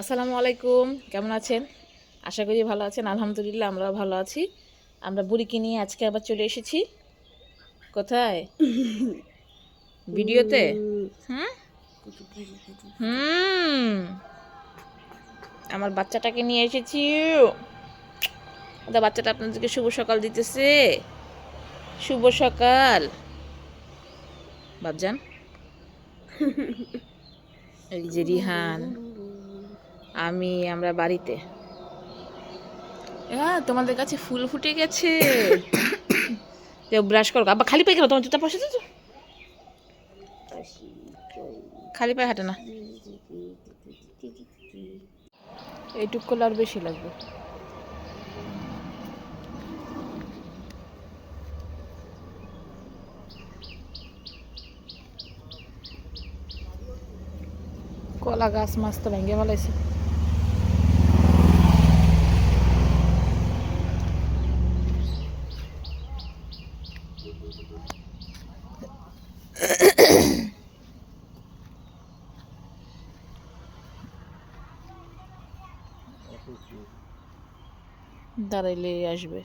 আসসালামু আলাইকুম, কেমন আছেন? আশা করি ভালো আছেন, আলহামদুলিল্লাহ আমরাও ভালো আছি। আমরা বুড়িকে নিয়ে আজকে আবার চলে এসেছি। কোথায়? ভিডিওতে? হুম হুম। আমার বাচ্চাটাকে নিয়ে এসেছি। ওদের বাচ্চাটা আপনাদেরকে শুভ সকাল দিতেছে। শুভ সকাল। বাবজান এই যে রিহান। আমি আমরা বাড়িতে। হ্যাঁ তোমাদের কাছে ফুল ফুটে গেছে। ব্রাশ করো। আবার খালি পায়ে গেল তোমার জুতা পয়সা তো? খালি পায়ে হাঁটে না। এইটুক করলে আর বেশি লাগবে। কলা গাছ মাছ তো ভেঙে ফেলাইছে। দাঁড়াইলে আসবে।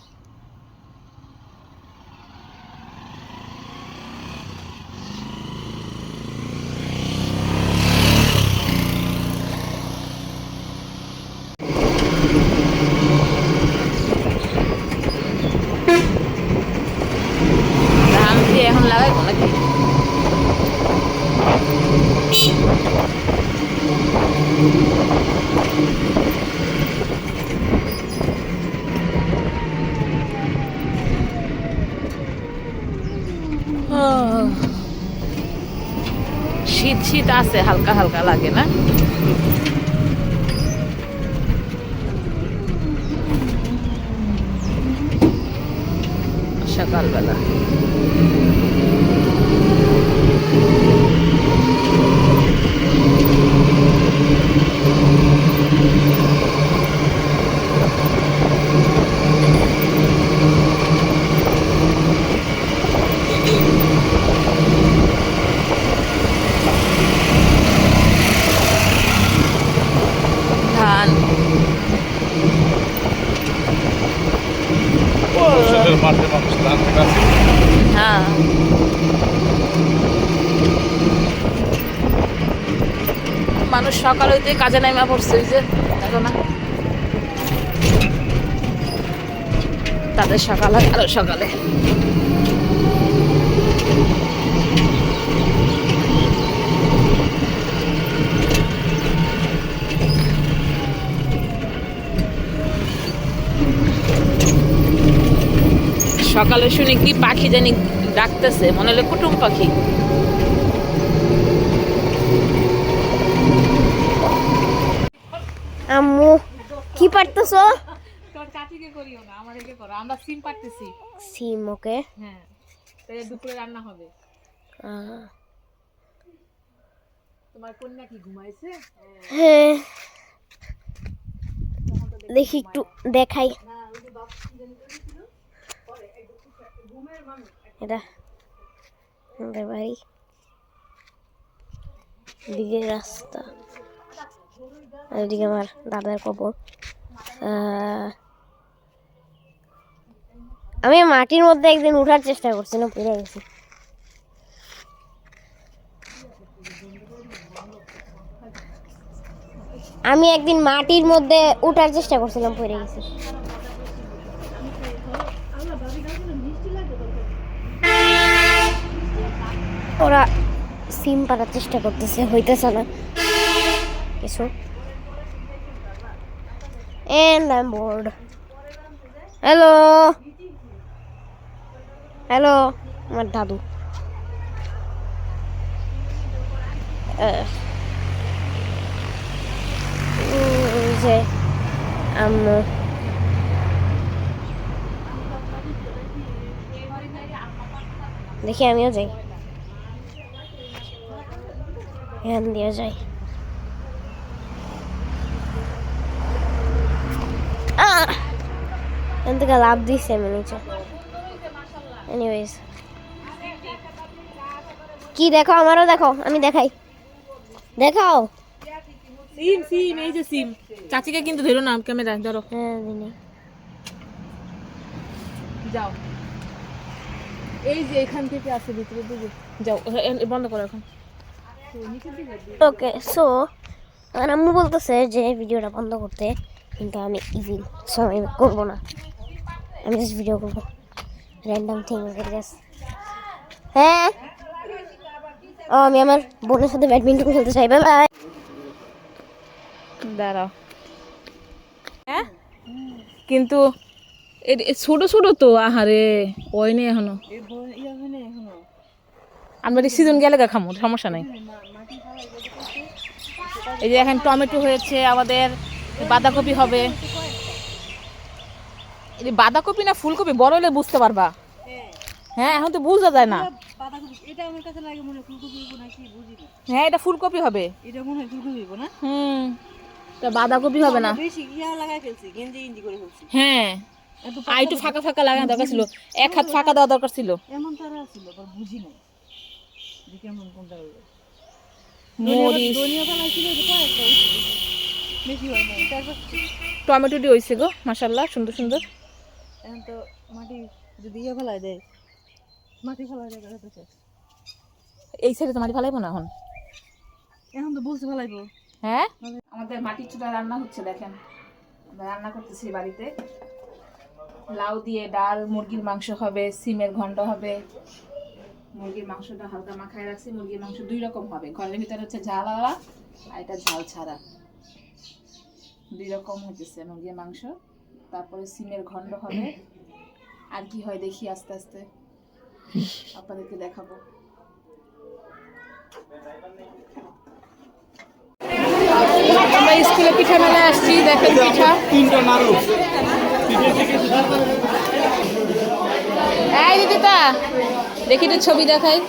শীত শীত আছে হালকা হালকা লাগে না সকালবেলা সকাল হইতে কাজে নাইমা পড়ছে, ওই যে, দেখো না। তাদের সকাল হয় আরও সকালে। সকালে শুনি কি পাখি জানি ডাকতেছে, মনে হলো কুটুম পাখি। পারতেছো? তোর কাঠিকে করিও না আমাদেরকে করো আমরা সিম পারতেছি। সিম ওকে। হ্যাঁ তাই দুপুরে রান্না হবে। তোমার কন্যা কি ঘুমাইছে? হ্যাঁ। দেখি একটু দেখাই। এটা আমাদের বাড়ি। দিকে রাস্তা। এদিকে আমার দাদার কবর। আমি মাটির মধ্যে একদিন উঠার চেষ্টা করছি, না, পড়ে গেছি। আমি একদিন মাটির মধ্যে উঠার চেষ্টা করছিলাম, পড়ে গেছি। ওরা সিম পাড়ার চেষ্টা করতেছে, হইতেছে না। কিছু। I am bored hello hello আমার দাদু। যে আম্মু। দেখি আমিও যাই। এখান দিয়ে যাই। এখান থেকে লাভ দিচ্ছে আমি নিচে এনিওয়েজ কি দেখো? আমারও দেখো। আমি দেখাই। দেখাও। সিম সিম এই যে সিম চাচিকে কিন্তু ধরো না ক্যামেরা ধরো। হ্যাঁ দিনে। যাও। এই যে এখান থেকে আছে ভিতরে দিকে যাও বন্ধ করো এখন। ওকে সো আমার আম্মু বলতেছে যে ভিডিওটা বন্ধ করতে কিন্তু আমি ইভিল সো আমি করব না। আমি জাস্ট ভিডিও করব। র্যান্ডাম থিং হ্যাঁ? ও, আমি আমার বোনের সাথে ব্যাডমিন্টন খেলতে চাই বাই বাই দাঁড়াও। হ্যাঁ? কিন্তু ছোট ছোট তো, আহারে, ওই নেই এখনও। আমরা সিজন গেলে গা খামো সমস্যা নাই। এই যে এখন টমেটো হয়েছে, আমাদের বাঁধাকপি হবে। বাঁধাকপি না ফুলকপি? বড় হলে বুঝতে পারবা। হ্যাঁ। এখন তো বুঝা যায় না। এটা আমার কাছে লাগে মনে ফুলকপি বুঝি না। হ্যাঁ এটা ফুলকপি হবে। এটা মনে হয় ফুলকপি না? হুম বাঁধাকপি হবে না। বেশি ইয়া লাগাই ফেলছি গেঞ্জি গেঞ্জি করে ফেলছি। হ্যাঁ আর একটু ফাঁকা ফাঁকা লাগানো দরকার ছিল। এক হাত ফাঁকা দেওয়া দরকার ছিল। এমন তারা ছিল আবার বুঝি নাই। যে কেমন কোনটা হইবে মরিচ। ধনিয়া পালা ছিল যে কয়েকটা বেশি হয় নাই টমেটো দিয়ে হয়েছে গো মাসাল্লাহ সুন্দর সুন্দর। এখন তো মাটি যদি ইয়ে ফেলাই দেয় মাটি ফেলাই দেয় তাহলে তো শেষ। এই সাইডে তো মাটি ফালাইবো না এখন? এখন তো বলছে ফেলাইবো। হ্যাঁ? আমাদের মাটির চুলা রান্না হচ্ছে দেখেন। আমরা রান্না করতেছি বাড়িতে। লাউ দিয়ে ডাল মুরগির মাংস হবে সিমের ঘন্ট হবে। মুরগির মাংসটা হালকা মাখায় রাখছি। মুরগির মাংস দুই রকম হবে। ঘরের ভিতরে হচ্ছে ঝাল আলা আর এটা ঝাল ছাড়া। দুই রকম হইতেছে মুরগির মাংস। তারপরে সিমের ঘন্ট হবে। আর কি হয় দেখি আস্তে আস্তে। আপনাদেরকে দেখাবো। আমরা স্কুলে পিঠা মেলায় আসছি দেখেন পিঠা। এই দিদিতা দেখি তো ছবি দেখাই।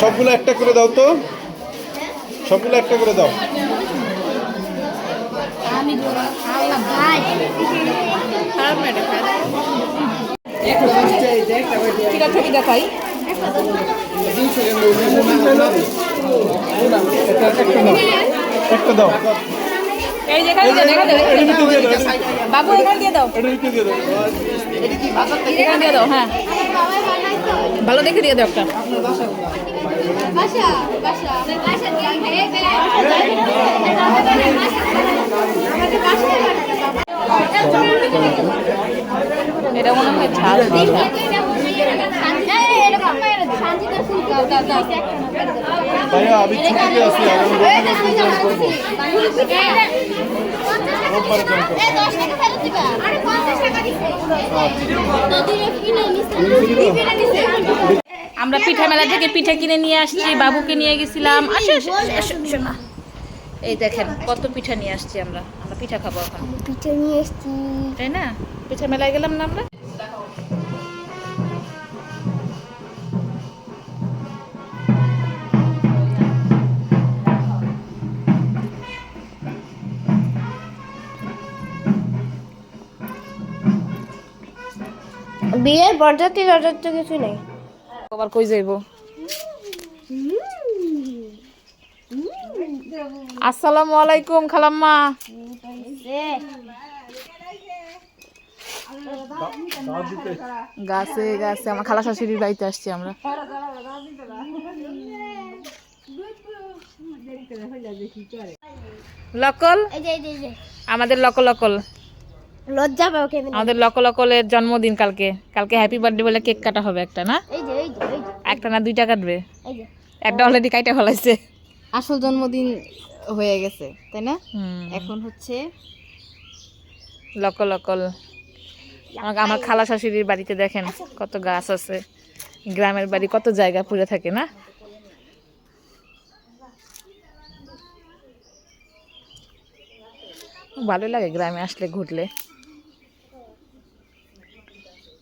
সবগুলো একটা করে দাও তো। সবগুলো একটা করে দাও। দেখাই? একটা দাও। এই যে এখানে। বাবু এখানে দিয়ে দাও। দিয়ে দাও। এখানে দিয়ে দাও হ্যাঁ। ভালো দেখে দিয়ে একটা। এটা মনে হয় ঝাল ভাইয়া আমি আমরা পিঠা মেলা থেকে পিঠা কিনে নিয়ে আসছি বাবুকে নিয়ে গেছিলাম। এই দেখেন কত পিঠা নিয়ে আসছি আমরা। আমরা পিঠা খাব এখন। পিঠা নিয়ে আসছি। তাই না? পিঠা মেলায় গেলাম না আমরা? বিয়ের বরযাত্রী টরযাত্রী কিছু নেই। আবার কই যাইব? আসসালামু আলাইকুম খালাম্মা। গাছে গাছে আমার খালা শাশুড়ির বাড়িতে আসছি আমরা। লকল? আমাদের লকল লকল। লজ্জা পাও কেন আমাদের লকল লকলের জন্মদিন কালকে। কালকে হ্যাপি বার্থডে বলে কেক কাটা হবে একটা না? এই যে এই যে একটা না দুইটা কাটবে? এই যে। একটা অলরেডি কাইটা ফলাইছে। আসল জন্মদিন হয়ে গেছে তাই না? এখন হচ্ছে লকল। লকল আমার আমার খালা শাশুড়ির বাড়িতে দেখেন কত গাছ আছে। গ্রামের বাড়ি কত জায়গা পুড়ে থাকে না? ভালো লাগে গ্রামে আসলে ঘুরলে।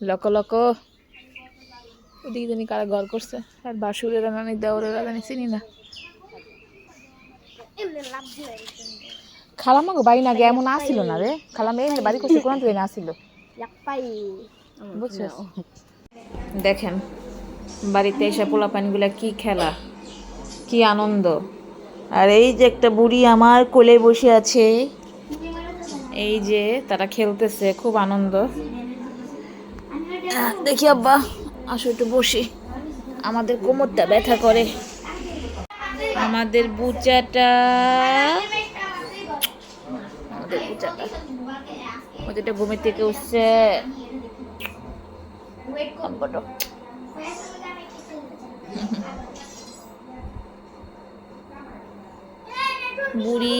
লক লক। ওদিকে জানি কারা ঘর করছে। আর বাসুরেরা নানি দেওরেরা জানি চিনি না। খালামাগো বাড়ি না এমন আসছিল না রে। খালামা এই বাড়ি করছে কোনো তুই না আসছিল বুঝছ দেখেন বাড়িতে এসে পোলাপানগুলা কি খেলা কি আনন্দ। আর এই যে একটা বুড়ি আমার কোলে বসে আছে এই যে তারা খেলতেছে খুব আনন্দ। দেখি আব্বা, আসো একটু বসি। আমাদের কোমরটা ব্যথা করে। আমাদের বুচাটা আমাদের ঘুমের থেকে উঠছে। বুড়ি।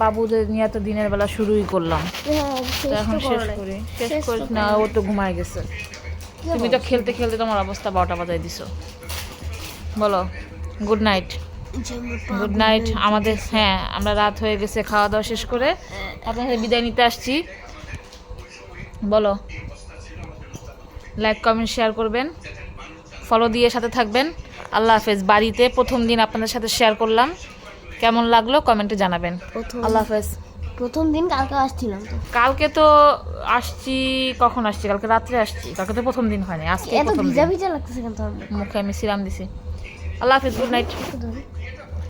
বাবুদের নিয়ে তো দিনের বেলা শুরুই করলাম। হ্যাঁ তো এখন শেষ করি। শেষ করিস না ও তো ঘুমায় গেছে। তুমি তো খেলতে খেলতে তোমার অবস্থা বারোটা বাজায় দিছো। বলো গুড নাইট গুড নাইট আমাদের হ্যাঁ আমরা রাত হয়ে গেছে খাওয়া দাওয়া শেষ করে আপনাদের বিদায় নিতে আসছি। বলো লাইক কমেন্ট শেয়ার করবেন। ফলো দিয়ে সাথে থাকবেন। আল্লাহ হাফেজ। বাড়িতে প্রথম দিন আপনাদের সাথে শেয়ার করলাম। কেমন লাগল? কমেন্টে জানাবেন। প্রথম আল্লাহ হাফেজ। প্রথম দিন কালকে আসছিলাম তো। কালকে তো আসছি কখন আসছি? কালকে রাত্রে আসছি। কালকে তো প্রথম দিন হয়নি আজকে এত প্রথম ভিজা দিন। ভিজা লাগতেছে কেন মুখে? আমি সিরাম দিছি। আল্লাহ হাফেজ গুড নাইট